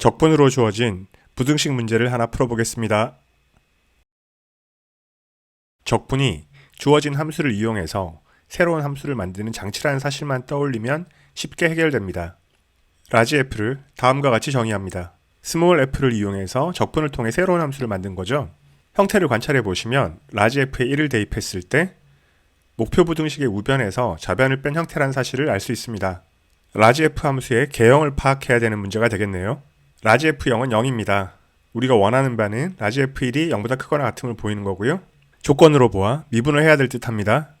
적분으로 주어진 부등식 문제를 하나 풀어보겠습니다. 적분이 주어진 함수를 이용해서 새로운 함수를 만드는 장치라는 사실만 떠올리면 쉽게 해결됩니다. 라지 f를 다음과 같이 정의합니다. 스몰 f를 이용해서 적분을 통해 새로운 함수를 만든 거죠. 형태를 관찰해 보시면 라지 f에 1을 대입했을 때 목표 부등식의 우변에서 좌변을 뺀 형태라는 사실을 알 수 있습니다. 라지 f 함수의 개형을 파악해야 되는 문제가 되겠네요. 라지 f0은 0입니다. 우리가 원하는 바는 라지 f1이 0보다 크거나 같음을 보이는 거고요. 조건으로 보아 미분을 해야 될 듯합니다.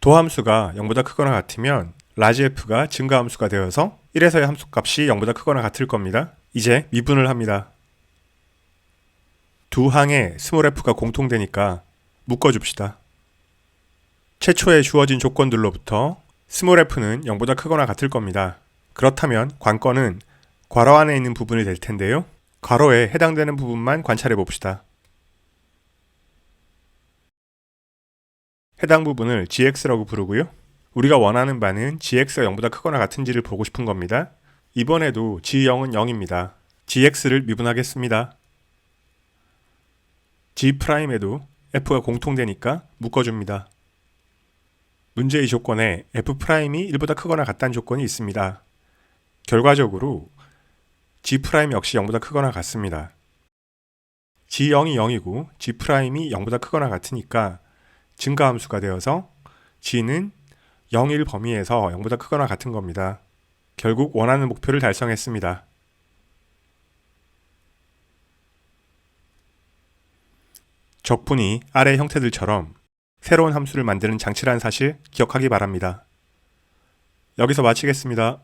도함수가 0보다 크거나 같으면 라지 f가 증가함수가 되어서 1에서의 함수값이 0보다 크거나 같을 겁니다. 이제 미분을 합니다. 두 항에 스몰 f가 공통되니까 묶어줍시다. 최초에 주어진 조건들로부터 스몰 f는 0보다 크거나 같을 겁니다. 그렇다면 관건은 괄호 안에 있는 부분이 될 텐데요. 괄호에 해당되는 부분만 관찰해 봅시다. 해당 부분을 gx라고 부르고요. 우리가 원하는 바는 gx가 0보다 크거나 같은지를 보고 싶은 겁니다. 이번에도 g0은 0입니다. gx를 미분하겠습니다. g'에도 f가 공통되니까 묶어줍니다. 문제의 조건에 f'이 1보다 크거나 같다는 조건이 있습니다. 결과적으로 g' 역시 0보다 크거나 같습니다. g0이 0이고 g' 이 0보다 크거나 같으니까 증가함수가 되어서 g는 0, 1 범위에서 0보다 크거나 같은 겁니다. 결국 원하는 목표를 달성했습니다. 적분이 아래 형태들처럼 새로운 함수를 만드는 장치라는 사실 기억하기 바랍니다. 여기서 마치겠습니다.